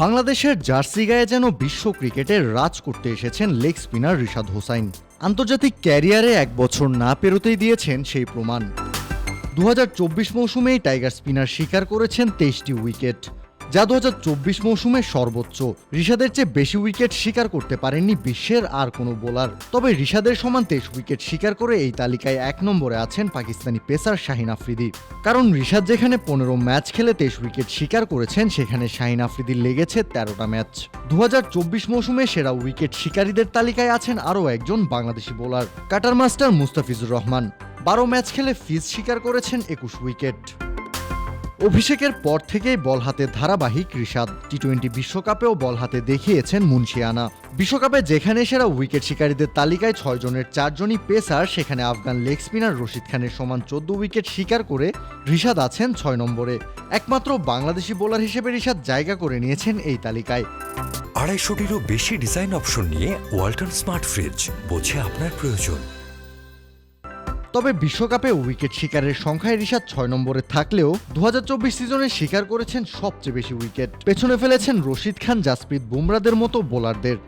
বাংলাদেশের জার্সি গায়ে যেন বিশ্ব ক্রিকেটের রাজ করতে এসেছেন লেগ স্পিনার রিশাদ হোসাইন। আন্তর্জাতিক ক্যারিয়ারে এক বছর না পেরোতেই দিয়েছেন সেই প্রমাণ। দু হাজার চব্বিশ মৌসুমেই টাইগার স্পিনার শিকার করেছেন তেইশটি উইকেট। যা দু হাজার চব্বিশ মৌসুমে সর্বোচ্চ। রিশাদের চেয়ে বেশি উইকেট শিকার করতে পারেননি বিশ্বের আর কোনো বোলার। তবে রিশাদের সমান তেইশ উইকেট শিকার করে এই তালিকায় এক নম্বরে আছেন পাকিস্তানি পেসার শাহিন আফ্রিদি। কারণ রিশাদ যেখানে পনেরো ম্যাচ খেলে তেইশ উইকেট শিকার করেছেন, সেখানে শাহিন আফ্রিদির লেগেছে তেরোটা ম্যাচ। দু হাজার চব্বিশ মৌসুমে সেরা উইকেট শিকারীদের তালিকায় আছেন আরও একজন Bangladeshi bowler, cutter master Mustafizur Rahman. বারো ম্যাচ খেলে ফিজ শিকার করেছেন একুশ উইকেট। অভিষেকের পর থেকেই বল হাতে ধারাবাহিক রিশাদ। টি টোয়েন্টি বিশ্বকাপেও বল হাতে দেখিয়েছেন মুন্সিয়ানা। বিশ্বকাপে যেখানে সেরা উইকেট শিকারীদের তালিকায় ছয় জনের চারজনই পেসার, সেখানে আফগান লেগ স্পিনার রশিদ খানের সমান চোদ্দ উইকেট শিকার করে রিশাদ আছেন ছয় নম্বরে। একমাত্র বাংলাদেশি বোলার হিসেবে রিশাদ জায়গা করে নিয়েছেন এই তালিকায়। আড়াইশোটিরও বেশি ডিজাইন অপশন নিয়ে ওয়াল্টন স্মার্ট ফ্রিজ, বোঝে আপনার প্রয়োজন। তবে বিশ্বকাপে উইকেট শিকারের সংখ্যায় রিশাদ ছয় নম্বরে থাকলেও দুহাজার চব্বিশ সিজনে শিকার করেছেন সবচেয়ে বেশি উইকেট। পেছনে ফেলেছেন রশিদ খান, জাসপ্রীত বুমরাদের মতো বোলারদের।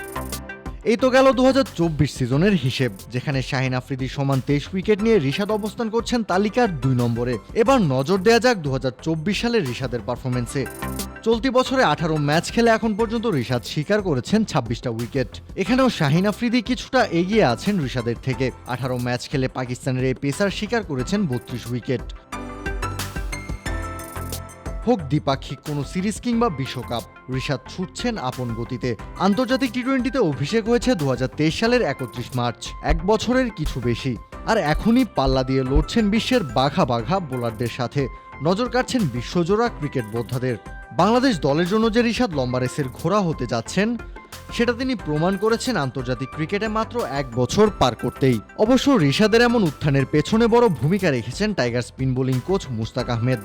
এই তো গেল দু হাজার চব্বিশ সিজনের হিসেব, যেখানে শাহিন আফ্রিদি সমান তেইশ উইকেট নিয়ে রিশাদ অবস্থান করছেন তালিকার দুই নম্বরে। এবার নজর দেওয়া যাক দুহাজার চব্বিশ সালের রিশাদের পারফরমেন্সে চলতি বছরে আঠারো ম্যাচ খেলে এখন পর্যন্ত রিশাদ শিকার করেছেন ছাব্বিশটা উইকেট। এখানেও শাহিন আফ্রিদি কিছুটা এগিয়ে আছেন রিশাদের থেকে। আঠারো ম্যাচ খেলে পাকিস্তানের এই পেসার শিকার করেছেন বত্রিশ উইকেট। হোক দ্বিপাক্ষিক কোনো সিরিজ কিংবা বিশ্বকাপ ঋষাদ ছুটছেন আপন গতিতে। আন্তর্জাতিক টি টোয়েন্টিতে অভিষেক হয়েছে দু হাজার তেইশ সালের একত্রিশ মার্চ, এক বছরের কিছু বেশি। আর এখনই পাল্লা দিয়ে লড়ছেন বিশ্বের বাঘা বাঘা বোলারদের সাথে। নজর কাটছেন বিশ্বজোড়া ক্রিকেট বোদ্ধাদের। বাংলাদেশ দলের জন্য যে ঋষাদ লম্বা রেসের ঘোড়া হতে যাচ্ছেন, সেটা তিনি প্রমাণ করেছেন আন্তর্জাতিক ক্রিকেটে মাত্র এক বছর পার করতেই। অবশ্য ঋষাদের এমন উত্থানের পেছনে বড় ভূমিকা রেখেছেন tiger spin bowling coach Mushtaq Ahmed.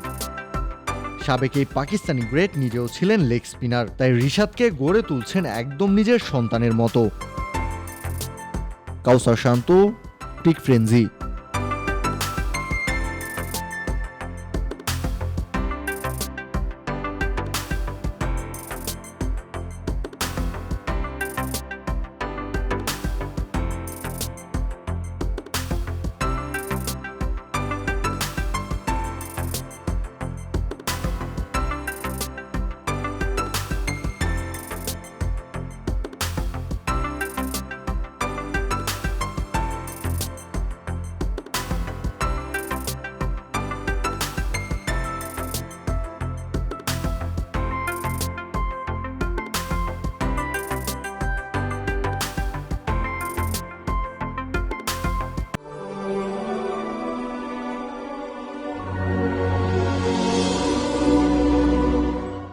সাবেক এই পাকিস্তানি গ্রেট নিজেও ছিলেন লেগ স্পিনার, তাই রিশাদকে গড়ে তুলছেন একদম নিজের সন্তানের মতো। কাউসার শান্ত, টিক ফ্রেঞ্জি